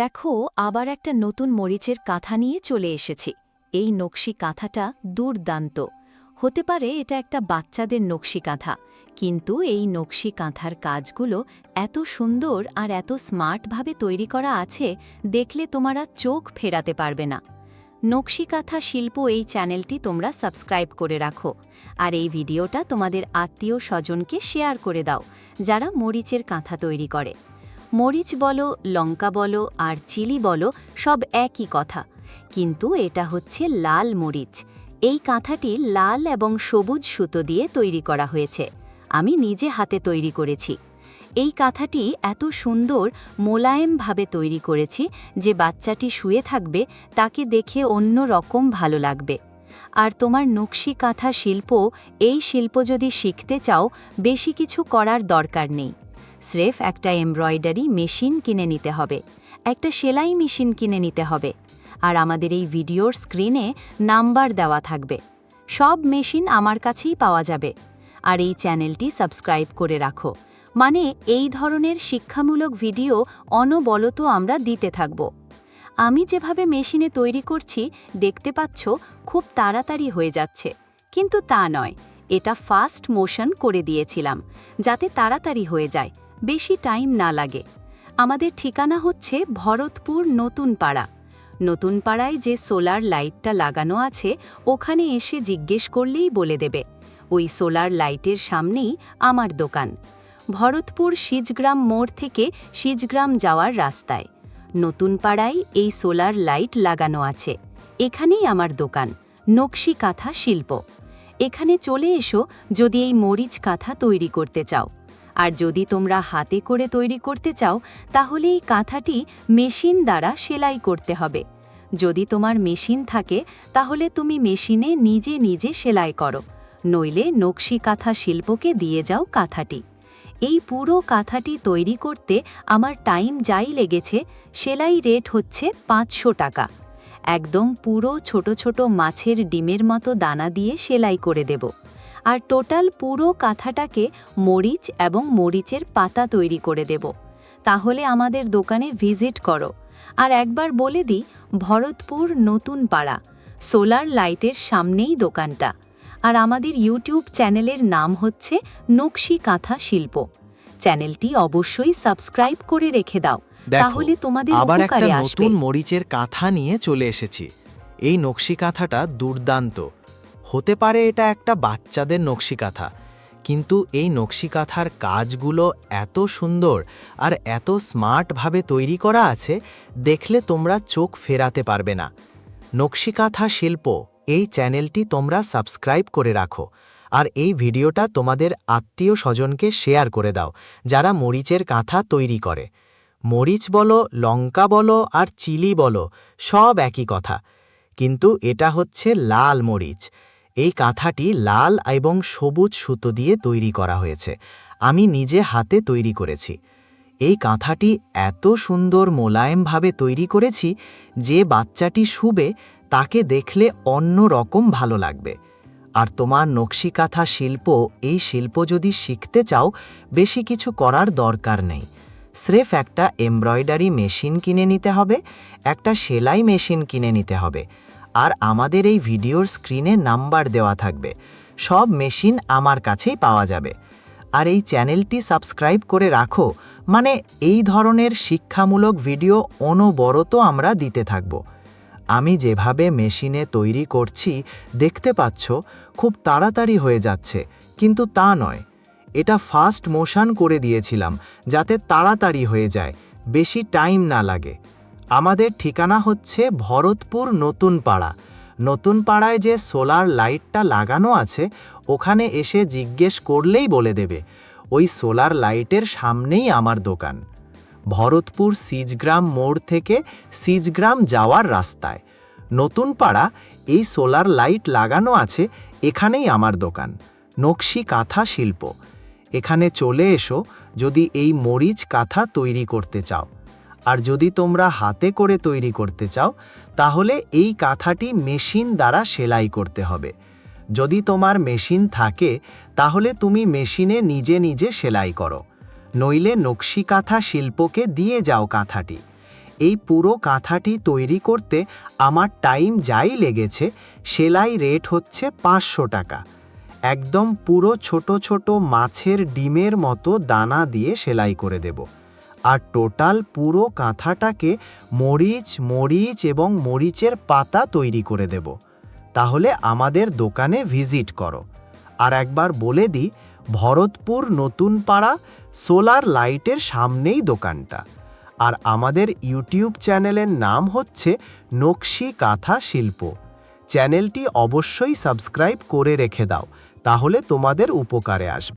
দেখো, আবার একটা নতুন মরিচের কাঁথা নিয়ে চলে এসেছি। এই নকশি কাঁথাটা দুর্দান্ত। হতে পারে এটা একটা বাচ্চাদের নকশি কাঁথা, কিন্তু এই নকশি কাঁথার কাজগুলো এত সুন্দর আর এত স্মার্টভাবে তৈরি করা আছে, দেখলে তোমারা চোখ ফেরাতে পারবে না। নকশি কাঁথা শিল্প এই চ্যানেলটি তোমরা সাবস্ক্রাইব করে রাখো। আর এই ভিডিওটা তোমাদের আত্মীয় স্বজনকে শেয়ার করে দাও, যারা মরিচের কাঁথা তৈরি করে। মরিচ বলো, লঙ্কা বলো আর চিলি বলো, সব একই কথা। কিন্তু এটা হচ্ছে লাল মরিচ। এই কাঁথাটি লাল এবং সবুজ সুতো দিয়ে তৈরি করা হয়েছে। আমি নিজে হাতে তৈরি করেছি। এই কাঁথাটি এত সুন্দর, মোলায়েমভাবে তৈরি করেছি যে বাচ্চাটি শুয়ে থাকবে, তাকে দেখে অন্য রকম ভালো লাগবে। আর তোমার নকশি কাঁথা শিল্প, এই শিল্প যদি শিখতে চাও, বেশি কিছু করার দরকার নেই। স্রেফ একটা এমব্রয়ডারি মেশিন কিনে নিতে হবে, একটা সেলাই মেশিন কিনে নিতে হবে, আর আমাদের এই ভিডিওর স্ক্রিনে নাম্বার দেওয়া থাকবে। সব মেশিন আমার কাছেই পাওয়া যাবে, আর এই চ্যানেলটি সাবস্ক্রাইব করে রাখো। মানে এই ধরনের শিক্ষামূলক ভিডিও অনবলত আমরা দিতে থাকব। আমি যেভাবে মেশিনে তৈরি করছি, দেখতে পাচ্ছ, খুব তাড়াতাড়ি হয়ে যাচ্ছে। কিন্তু তা নয়, এটা ফাস্ট মোশন করে দিয়েছিলাম, যাতে তাড়াতাড়ি হয়ে যায়। বেশি টাইম না লাগে। আমাদের ঠিকানা হচ্ছে ভরতপুর নতুন পাড়া। নতুন পাড়ায় যে সোলার লাইটটা লাগানো আছে, ওখানে এসে জিজ্ঞেস করলেই বলে দেবে। ওই সোলার লাইটের সামনেই আমার দোকান। ভরতপুর সিজগ্রাম মোড় থেকে সিজগ্রাম যাওয়ার রাস্তায়। নতুন পাড়ায় এই সোলার লাইট লাগানো আছে। এখানেই আমার দোকান, নকশি কাঁথা শিল্প। এখানে চলে এসো যদি এই মরিচ কাঁথা তৈরি করতে চাও। আর যদি তোমরা হাতে করে তৈরি করতে চাও, তাহলে এই কাঁথাটি মেশিন দ্বারা সেলাই করতে হবে। যদি তোমার মেশিন থাকে, তাহলে তুমি মেশিনে নিজে নিজে সেলাই করো। নইলে নকশি কাঁথা শিল্পকে দিয়ে যাও কাঁথাটি। এই পুরো কাঁথাটি তৈরি করতে আমার টাইম যাই লেগেছে, সেলাই রেট হচ্ছে পাঁচশো টাকা। একদম পুরো ছোট ছোট মাছের ডিমের মতো দানা দিয়ে সেলাই করে দেব। আর টোটাল পুরো কাঁথাটাকে মরিচ এবং মরিচের পাতা তৈরি করে দেব। তাহলে আমাদের দোকানে ভিজিট করো। আর একবার বলে দিই ভরতপুর নতুন পাড়া সোলার লাইটের সামনেই দোকানটা। আর আমাদের ইউটিউব চ্যানেলের নাম হচ্ছে নকশি কাঁথা শিল্প। চ্যানেলটি অবশ্যই সাবস্ক্রাইব করে রেখে দাও। তাহলে তোমাদের আবার একটা নতুন মরিচের কাঁথা নিয়ে চলে এসেছি। এই নকশি কাঁথাটা দুর্দান্ত। হতে পারে এটা একটা বাচ্চাদের নকশি কাঁথা কিন্তু এই নকশি কাঁথার কাজগুলো এত সুন্দর আর এত স্মার্টভাবে তৈরি করা আছে, দেখলে তোমরা চোখ ফেরাতে পারবে না। নকশি কাঁথা শিল্প, এই চ্যানেলটি তোমরা সাবস্ক্রাইব করে রাখো। আর এই ভিডিওটা তোমাদের আত্মীয় স্বজনকে শেয়ার করে দাও, যারা মরিচের কাঁথা তৈরি করে। মরিচ বলো, লঙ্কা বলো আর চিলি বলো, সব একই কথা। কিন্তু এটা হচ্ছে লাল মরিচ। এই কাঁথাটি লাল এবং সবুজ সুতো দিয়ে তৈরি করা হয়েছে। আমি নিজে হাতে তৈরি করেছি। এই কাঁথাটি এত সুন্দর মোলায়েমভাবে তৈরি করেছি যে বাচ্চাটি শুবে, তাকে দেখলে অন্য রকম ভালো লাগবে। আর তোমার নকশি কাঁথা শিল্প, এই শিল্প যদি শিখতে চাও, বেশি কিছু করার দরকার নেই। স্রেফ একটা এমব্রয়ডারি মেশিন কিনে নিতে হবে, একটা সেলাই মেশিন কিনে নিতে হবে। আর আমাদের এই ভিডিওর স্ক্রিনে নাম্বার দেওয়া থাকবে। সব মেশিন আমার কাছেই পাওয়া যাবে। আর এই চ্যানেলটি সাবস্ক্রাইব করে রাখো। মানে এই ধরনের শিক্ষামূলক ভিডিও অনবরত আমরা দিতে থাকব। আমি যেভাবে মেশিনে তৈরি করছি, দেখতে পাচ্ছ, খুব তাড়াতাড়ি হয়ে যাচ্ছে। কিন্তু তা নয়। এটা ফাস্ট মোশন করে দিয়েছিলাম, যাতে তাড়াতাড়ি হয়ে যায়, বেশি টাইম না লাগে। আমাদের ঠিকানা হচ্ছে ভরতপুর নতুন পাড়া। নতুন পাড়ায় যে সোলার লাইটটা লাগানো আছে, ওখানে এসে জিজ্ঞেস করলেই বলে দেবে। ওই সোলার লাইটের সামনেই আমার দোকান। ভরতপুর সিজগ্রাম মোড় থেকে সিজগ্রাম যাওয়ার রাস্তায়। নতুন পাড়া, এই সোলার লাইট লাগানো আছে, এখানেই আমার দোকান। নকশি কাঁথা শিল্প। এখানে চলে এসো, যদি এই মরিচ কাঁথা তৈরি করতে চাও। আর যদি তোমরা হাতে করে তৈরি করতে চাও, তাহলে এই কাঁথাটি মেশিন দ্বারা সেলাই করতে হবে। যদি তোমার মেশিন থাকে, তাহলে তুমি মেশিনে নিজে নিজে সেলাই করো। নইলে নকশি কাঁথা শিল্পকে দিয়ে যাও কাঁথাটি। এই পুরো কাঁথাটি তৈরি করতে আমার টাইম যাই লেগেছে, সেলাই রেট হচ্ছে পাঁচশো টাকা। একদম পুরো ছোট ছোট মাছের ডিমের মতো দানা দিয়ে সেলাই করে দেব। আর টোটাল পুরো কাঁথাটাকে মরিচ মরিচ এবং মরিচের পাতা তৈরি করে দেব। তাহলে আমাদের দোকানে ভিজিট করো। আর একবার বলে দিই, ভরতপুর নতুন পাড়া সোলার লাইটের সামনেই দোকানটা। আর আমাদের ইউটিউব চ্যানেলের নাম হচ্ছে নকশি কাঁথা শিল্প। চ্যানেলটি অবশ্যই সাবস্ক্রাইব করে রেখে দাও, তাহলে তোমাদের উপকারে আসবে।